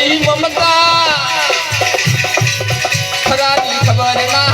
এই মমতা ખરાની ખબર ના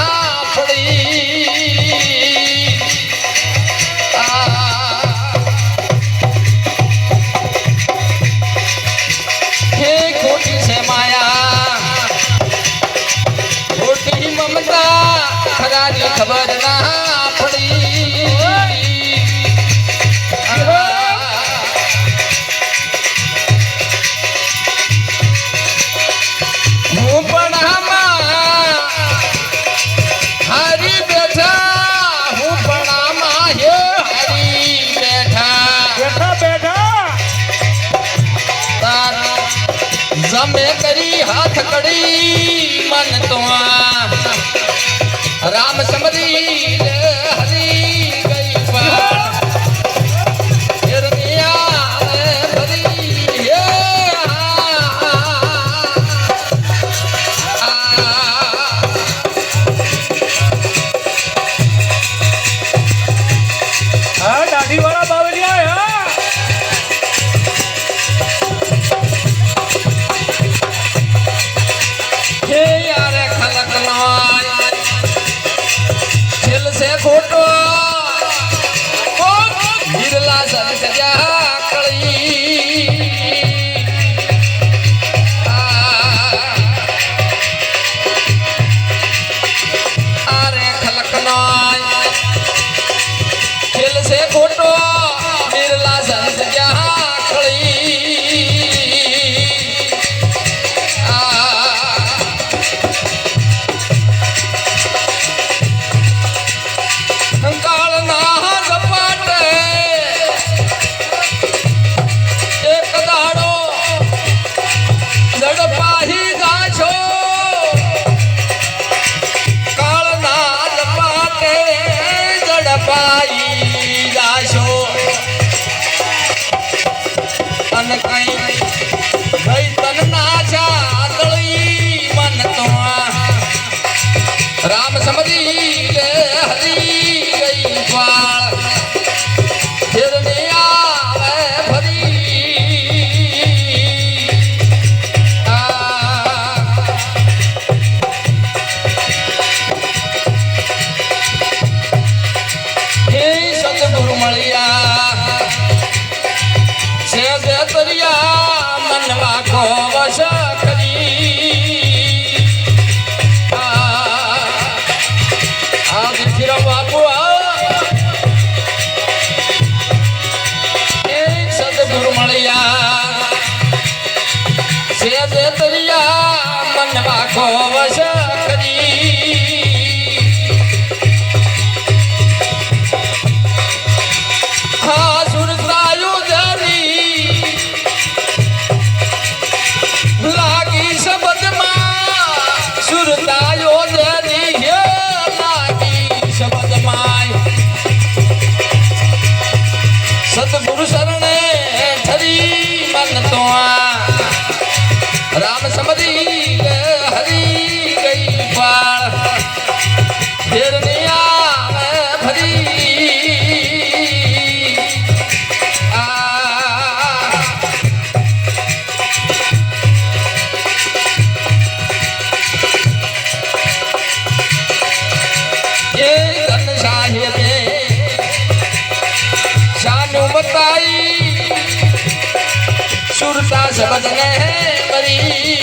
અંબે કરી હાથ કડી મન તો રામ સમર ます。રામ સમજી খেলা મૂર્તા શબ્દ ને કરી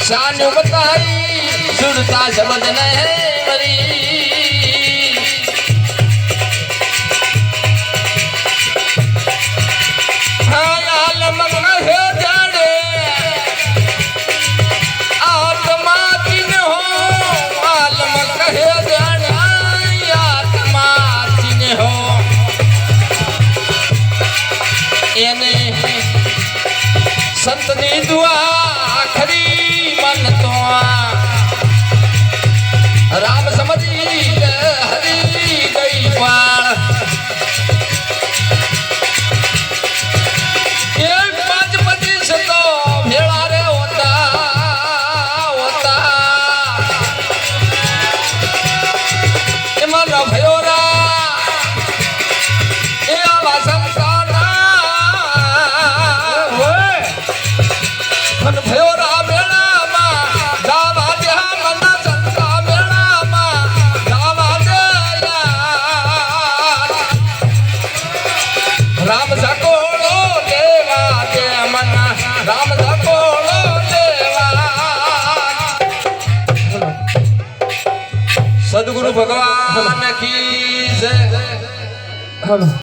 સાનુ બતાઈ સુરતા શબ્દ ને ભગવાન કી જય.